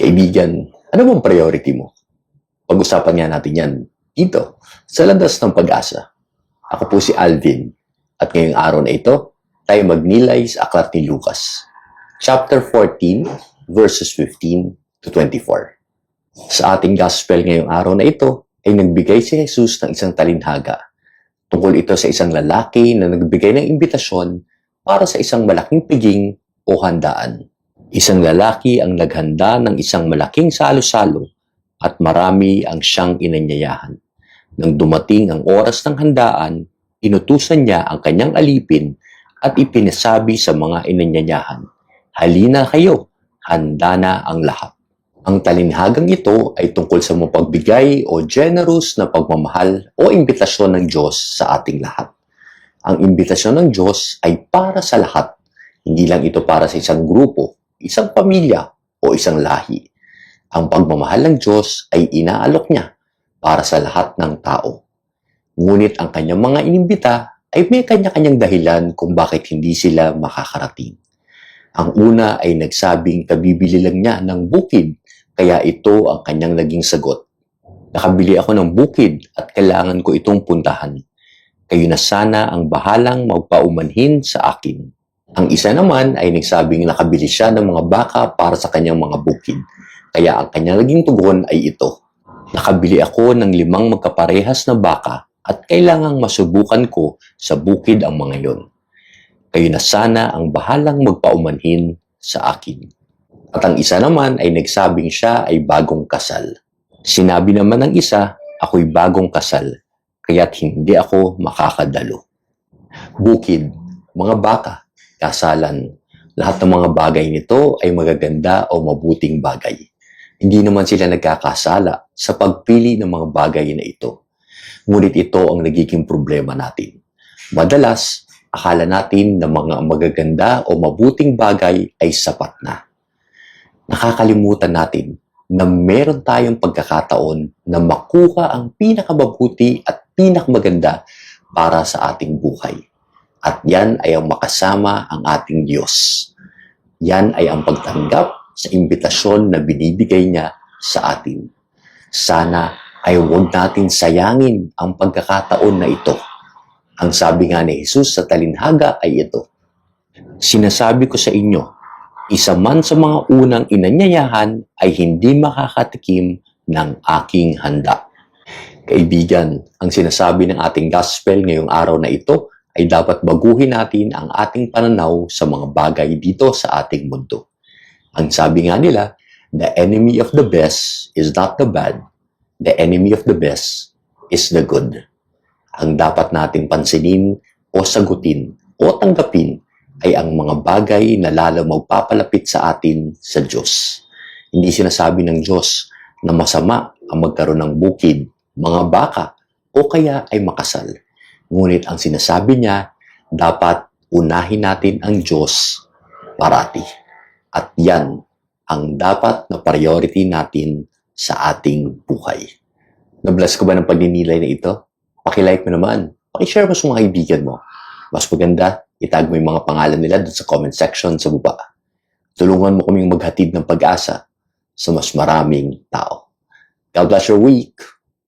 Kaibigan, ano bang priority mo? Pag-usapan nga natin yan dito, sa landas ng pag-asa. Ako po si Alvin, at ngayong araw na ito, tayo magnilay sa aklat ni Lucas. Chapter 14, verses 15 to 24. Sa ating gospel ngayong araw na ito, ay nagbigay si Jesus ng isang talinhaga. Tungkol ito sa isang lalaki na nagbigay ng imbitasyon para sa isang malaking piging o handaan. Isang lalaki ang naghanda ng isang malaking salo-salo at marami ang siyang inanyayahan. Nang dumating ang oras ng handaan, inutusan niya ang kanyang alipin at ipinasabi sa mga inanyayahan, Halina kayo, handa na ang lahat. Ang talinhagang ito ay tungkol sa mapagbigay o generous na pagmamahal o imbitasyon ng Diyos sa ating lahat. Ang imbitasyon ng Diyos ay para sa lahat. Hindi lang ito para sa isang grupo, isang pamilya o isang lahi. Ang pagmamahal ng Diyos ay inaalok niya para sa lahat ng tao. Ngunit ang kanyang mga inimbita ay may kanya-kanyang dahilan kung bakit hindi sila makakarating. Ang una ay nagsabing kabibili lang niya ng bukid, kaya ito ang kanyang naging sagot. Nakabili ako ng bukid at kailangan ko itong puntahan. Kayo na sana ang bahalang magpaumanhin sa akin. Ang isa naman ay nagsabing nakabili siya ng mga baka para sa kanyang mga bukid. Kaya ang kanyang naging tugon ay ito. Nakabili ako ng limang magkaparehas na baka at kailangang masubukan ko sa bukid ang mga yon. Kayo na sana ang bahalang magpaumanhin sa akin. At ang isa naman ay nagsabing siya ay bagong kasal. Sinabi naman ng isa, ako'y bagong kasal, kaya't hindi ako makakadalo. Bukid, mga baka, kasalan, lahat ng mga bagay nito ay magaganda o mabuting bagay. Hindi naman sila nagkakasala sa pagpili ng mga bagay na ito. Ngunit ito ang nagiging problema natin. Madalas, akala natin na mga magaganda o mabuting bagay ay sapat na. Nakakalimutan natin na meron tayong pagkakataon na makuha ang pinakamabuti at pinakamaganda para sa ating buhay. At yan ay ang makasama ang ating Diyos. Yan ay ang pagtanggap sa imbitasyon na binibigay niya sa atin. Sana ay huwag natin sayangin ang pagkakataon na ito. Ang sabi nga ni Jesus sa talinhaga ay ito, Sinasabi ko sa inyo, isa man sa mga unang inanyayahan ay hindi makakatikim ng aking handa. Kaibigan, ang sinasabi ng ating gospel ngayong araw na ito ay dapat baguhin natin ang ating pananaw sa mga bagay dito sa ating mundo. Ang sabi nga nila, the enemy of the best is not the bad, the enemy of the best is the good. Ang dapat natin pansinin o sagutin o tanggapin ay ang mga bagay na lalo magpapalapit sa atin sa Diyos. Hindi sinasabi ng Diyos na masama ang magkaroon ng bukid, mga baka, o kaya ay makasal. Ngunit ang sinasabi niya, dapat unahin natin ang Diyos parati. At yan ang dapat na priority natin sa ating buhay. Nabless ko ba ng pagninilay na ito? Pakilike mo naman. Pakishare mo sa mga kaibigan mo. Mas maganda, itag mo yung mga pangalan nila dun sa comment section sa baba. Tulungan mo kaming maghatid ng pag-asa sa mas maraming tao. God bless your week.